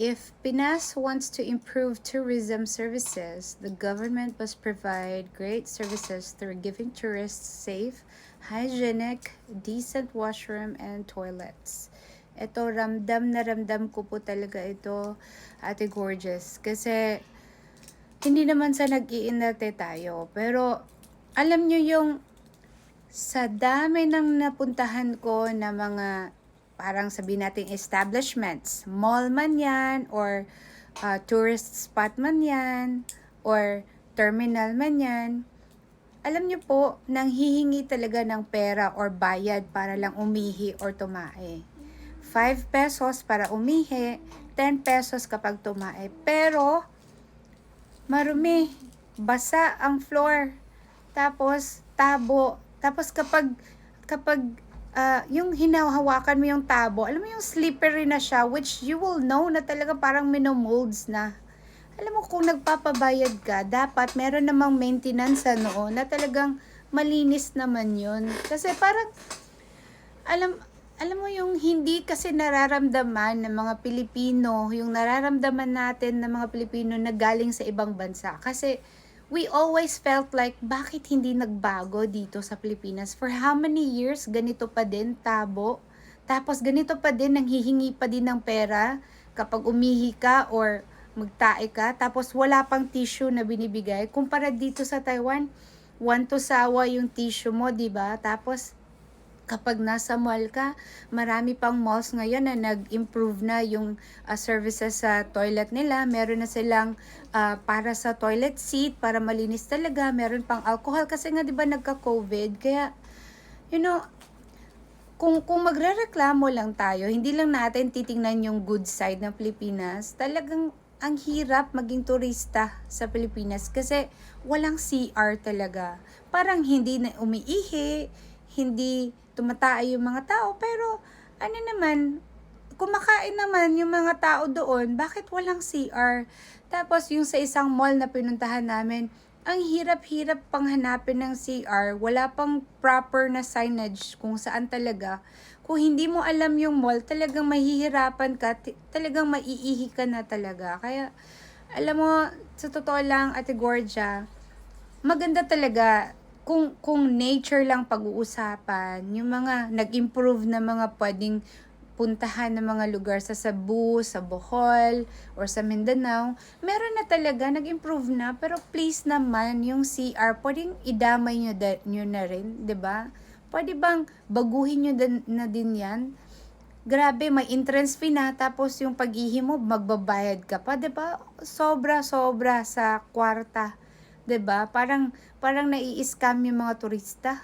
If Pinas wants to improve tourism services, the government must provide great services through giving tourists safe, hygienic, decent washroom and toilets. Ito, ramdam na ramdam ko po talaga ito, Ate Gorgeous. Kasi, hindi naman sa nag-iinarte tayo. Pero, alam nyo yung sa dami ng napuntahan ko na mga parang sabihin natin establishments, mall man yan, or uh, tourist spot man yan, or terminal man yan, alam niyo po, nang hihingi talaga ng pera or bayad para lang umihi or tumae. 5 pesos para umihi, 10 pesos kapag tumae. Pero, marumi, basa ang floor. Tapos, tabo. Tapos kapag, kapag ah, yung hinahawakan mo yung tabo, alam mo yung slippery na siya, which you will know na talaga parang minomolds na. Alam mo, kung nagpapabayad ka, dapat meron namang maintenance ano, na talagang malinis naman yun. Kasi parang, alam, alam mo yung hindi kasi nararamdaman ng mga Pilipino, yung nararamdaman natin ng mga Pilipino na galing sa ibang bansa. Kasi, we always felt like, bakit hindi nagbago dito sa Pilipinas? For how many years, ganito pa din, tabo? Tapos ganito pa din, nanghihingi pa din ng pera kapag umihi ka or magtae ka. Tapos wala pang tissue na binibigay. Kumpara dito sa Taiwan, one to sawa yung tissue mo, di ba? Tapos kapag nasa mall ka, marami pang malls ngayon na nag-improve na yung uh, services sa toilet nila. Meron na silang uh, para sa toilet seat, para malinis talaga. Meron pang alcohol kasi nga 'di ba nagka-COVID. Kaya you know, kung kung magrereklamo lang tayo, hindi lang natin titingnan yung good side ng Pilipinas. Talagang ang hirap maging turista sa Pilipinas kasi walang CR talaga. Parang hindi na umiihi, hindi tumatay yung mga tao, pero ano naman, kumakain naman yung mga tao doon, bakit walang CR? Tapos yung sa isang mall na pinuntahan namin, ang hirap-hirap pang hanapin ng CR, wala pang proper na signage kung saan talaga. Kung hindi mo alam yung mall, talagang mahihirapan ka, talagang maiihi ka na talaga. Kaya, alam mo, sa totoo lang, Ate Gorgia, maganda talaga kung kung nature lang pag-uusapan, yung mga nag-improve na mga pwedeng puntahan ng mga lugar sa Cebu, sa Bohol, or sa Mindanao, meron na talaga, nag-improve na. Pero please naman, yung CR, pwedeng idamay nyo, da, nyo na rin, ba? Pwede bang baguhin nyo din, na din yan? Grabe, may entrance fee na, tapos yung pag-ihi mo, magbabayad ka pa, ba? Sobra-sobra sa kwarta. 'Di ba? Parang parang nai-scam yung mga turista.